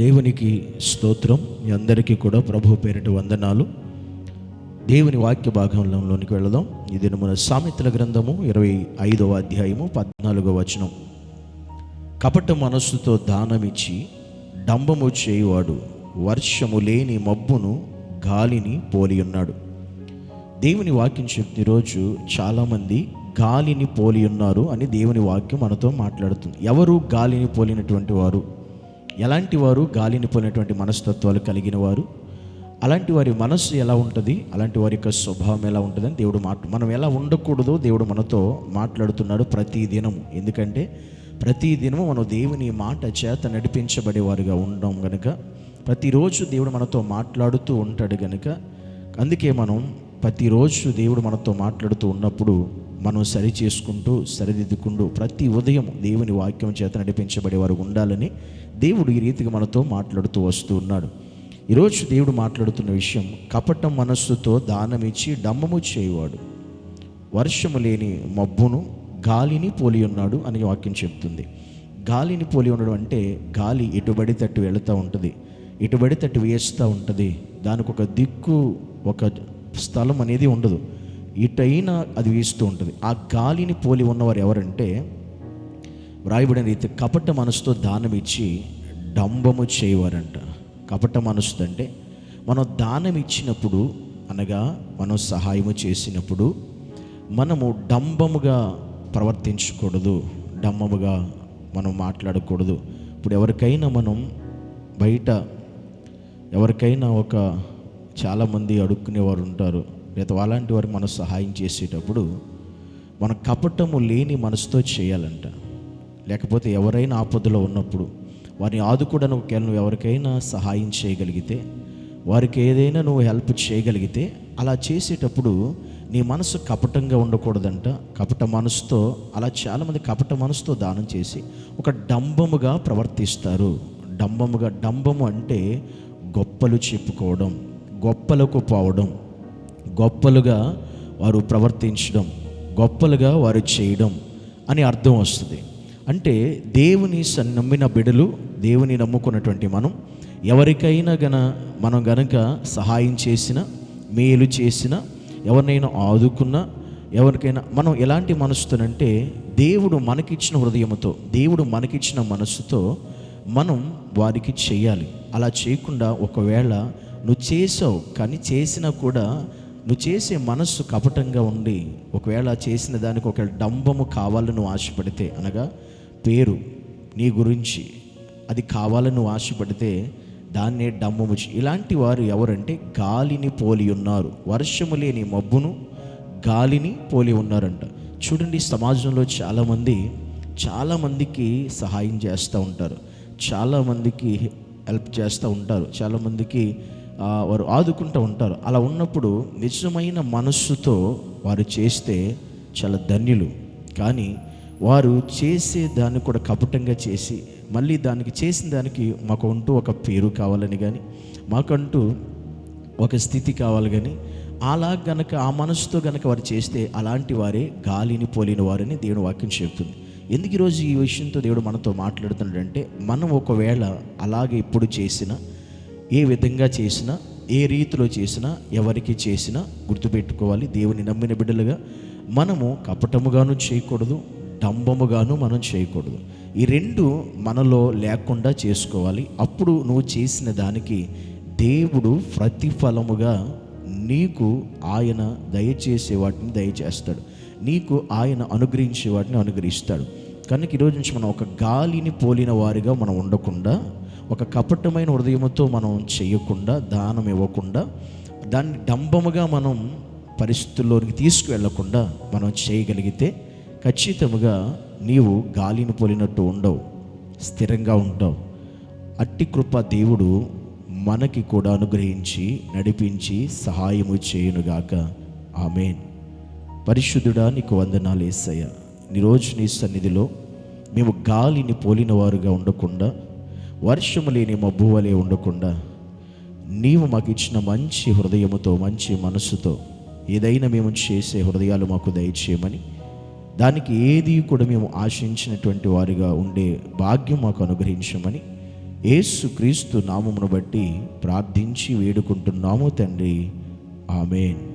దేవునికి స్తోత్రం. మీ అందరికీ కూడా ప్రభు పేరిట వందనాలు. దేవుని వాక్య భాగంలోనికి వెళదాం. ఇది మన సామెతల గ్రంథము ఇరవై ఐదవ అధ్యాయము పద్నాలుగో వచనం. కపట మనస్సుతో దానమిచ్చి డంబము చేయువాడు వర్షము లేని మబ్బును గాలిని పోలి ఉన్నాడు దేవుని వాక్యం చెప్పిన రోజు చాలామంది గాలిని పోలి ఉన్నారు అని దేవుని వాక్యం మనతో మాట్లాడుతుంది. ఎవరు గాలిని పోలినటువంటి వారు? ఎలాంటి వారు గాలిని పోయినటువంటి మనస్తత్వాలు కలిగిన వారు? అలాంటి వారి మనస్సు ఎలా ఉంటుంది? అలాంటి వారి యొక్క స్వభావం ఎలా ఉంటుందని దేవుడు మాట మనం ఎలా ఉండకూడదో దేవుడు మనతో మాట్లాడుతున్నాడు ప్రతి దినము ఎందుకంటే ప్రతి దినము మనం దేవుని మాట చేత నడిపించబడేవారుగా ఉండడం గనుక ప్రతిరోజు దేవుడు మనతో మాట్లాడుతూ ఉంటాడు గనుక అందుకే మనం ప్రతిరోజు దేవుడు మనతో మాట్లాడుతూ ఉన్నప్పుడు మనం సరి చేసుకుంటూ సరిదిద్దుకుంటూ ప్రతి ఉదయం దేవుని వాక్యం చేత నడిపించబడే వారు ఉండాలని దేవుడు ఈ రీతిగా మనతో మాట్లాడుతూ వస్తూ ఉన్నాడు. ఈరోజు దేవుడు మాట్లాడుతున్న విషయం కపటం మనస్సుతో దానమిచ్చి డమ్మము చేయువాడు. వర్షము లేని మబ్బును గాలిని పోలి ఉన్నాడు అని వాక్యం చెప్తుంది. గాలిని పోలి ఉండడం అంటే గాలి ఎటుబడి తట్టు వెళుతూ ఉంటుంది ఇటుబడి తట్టు వేస్తూ ఉంటుంది. దానికి ఒక దిక్కు ఒక స్థలం అనేది ఉండదు. ఇటైనా అది వీస్తూ ఉంటుంది. ఆ గాలిని పోలి ఉన్నవారు ఎవరంటే వ్రాయబడిన రీతి కపట మనసుతో దానం ఇచ్చి డంబము చేయవారంట. కపట మనసు అంటే మనం దానం ఇచ్చినప్పుడు అనగా మనం సహాయము చేసినప్పుడు మనము డంబముగా ప్రవర్తించకూడదు డంబముగా మనం మాట్లాడకూడదు. ఇప్పుడు ఎవరికైనా మనం బయట ఎవరికైనా ఒక చాలామంది అడుక్కునేవారు ఉంటారు. లేదా అలాంటి వారికి మనం సహాయం చేసేటప్పుడు మన కపటము లేని మనసుతో చేయాలంట. లేకపోతే ఎవరైనా ఆపదలో ఉన్నప్పుడు వారిని ఆదుకోవడానికి ఒకవేళ నువ్వు ఎవరికైనా సహాయం చేయగలిగితే వారికి ఏదైనా నువ్వు హెల్ప్ చేయగలిగితే అలా చేసేటప్పుడు నీ మనసు కపటంగా ఉండకూడదంట. కపట మనసుతో అలా చాలామంది కపట మనసుతో దానం చేసి ఒక డంబముగా ప్రవర్తిస్తారు. డంబముగా డంబము అంటే గొప్పలు చెప్పుకోవడం గొప్పలకు పోవడం. గొప్పలుగా వారు ప్రవర్తించడం గొప్పలుగా వారు చేయడం అని అర్థం వస్తుంది. అంటే దేవుని నమ్మిన బిడలు దేవుని నమ్ముకున్నటువంటి మనం ఎవరికైనా గన మనం గనక సహాయం చేసిన మేలు చేసిన ఎవరినైనా ఆదుకున్నా ఎవరికైనా మనం ఎలాంటి మనసుతోనంటే దేవుడు మనకిచ్చిన హృదయముతో దేవుడు మనకిచ్చిన మనస్సుతో మనం వారికి చేయాలి. అలా చేయకుండా ఒకవేళ నువ్వు చేసావు కానీ చేసినా కూడా నువ్వు చేసే మనస్సు కపటంగా ఉండి ఒకవేళ చేసిన దానికి ఒక డంబము కావాలని నువ్వు ఆశపడితే అనగా పేరు నీ గురించి అది కావాలని నువ్వు ఆశపడితే దాన్నే డంబము ఇలాంటి వారు ఎవరంటే గాలిని పోలి ఉన్నారు. వర్షము లేని మబ్బును గాలిని పోలి ఉన్నారంట. చూడండి సమాజంలో చాలామంది చాలామందికి సహాయం చేస్తూ ఉంటారు. చాలామందికి హెల్ప్ చేస్తూ ఉంటారు. చాలామందికి వారు ఆదుకుంటూ ఉంటారు. అలా ఉన్నప్పుడు నిజమైన మనస్సుతో వారు చేస్తే చాలా ధన్యులు. కానీ వారు చేసే దాన్ని కూడా కపటంగా చేసి మళ్ళీ దానికి చేసిన దానికి మాకు అంటూ ఒక పేరు కావాలని కానీ మాకంటూ ఒక స్థితి కావాలి కానీ అలా గనక ఆ మనసుతో గనక వారు చేస్తే అలాంటి వారే గాలిని పోలిన వారని దేవుడు వాక్యం చెప్తుంది. ఎందుకు ఈరోజు ఈ విషయంతో దేవుడు మనతో మాట్లాడుతున్నాడంటే మనం ఒకవేళ అలాగే ఇప్పుడు చేసిన ఏ విధంగా చేసినా ఏ రీతిలో చేసినా ఎవరికి చేసినా గుర్తుపెట్టుకోవాలి దేవుని నమ్మిన బిడ్డలుగా. మనము కపటముగాను చేయకూడదు డంబముగాను మనం చేయకూడదు. ఈ రెండు మనలో లేకుండా చేసుకోవాలి. అప్పుడు నువ్వు చేసిన దానికి దేవుడు ప్రతిఫలముగా నీకు ఆయన దయచేసే వాటిని దయచేస్తాడు. నీకు ఆయన అనుగ్రహించే వాటిని అనుగ్రహిస్తాడు. కనుక ఈరోజు నుంచి మనం ఒక గాలిని పోలిన వారిగా మనం ఉండకుండా ఒక కపటమైన హృదయంతో మనం చేయకుండా దానం ఇవ్వకుండా దాన్ని డంబముగా మనం పరిస్థితుల్లోనికి తీసుకువెళ్ళకుండా మనం చేయగలిగితే ఖచ్చితముగా నీవు గాలిని పోలినట్టు ఉండవు స్థిరంగా ఉంటావు. అట్టి కృప దేవుడు మనకి కూడా అనుగ్రహించి నడిపించి సహాయము చేయునుగాక. ఆమెన్. పరిశుద్ధుడా నీకు వందనాలు ఏసయ్య. ఈరోజు నీ సన్నిధిలో మేము గాలిని పోలిన వారుగా ఉండకుండా వర్షము లేని మబ్బు వలె ఉండకుండా నీవు మాకు ఇచ్చిన మంచి హృదయముతో మంచి మనస్సుతో ఏదైనా మేము చేసే హృదయాలు మాకు దయచేయమని దానికి ఏది కూడా మేము ఆశించినటువంటి వారిగా ఉండే భాగ్యం మాకు అనుగ్రహించమని యేసుక్రీస్తు నామమును బట్టి ప్రార్థించి వేడుకుంటున్నాము తండ్రి. ఆమెన్.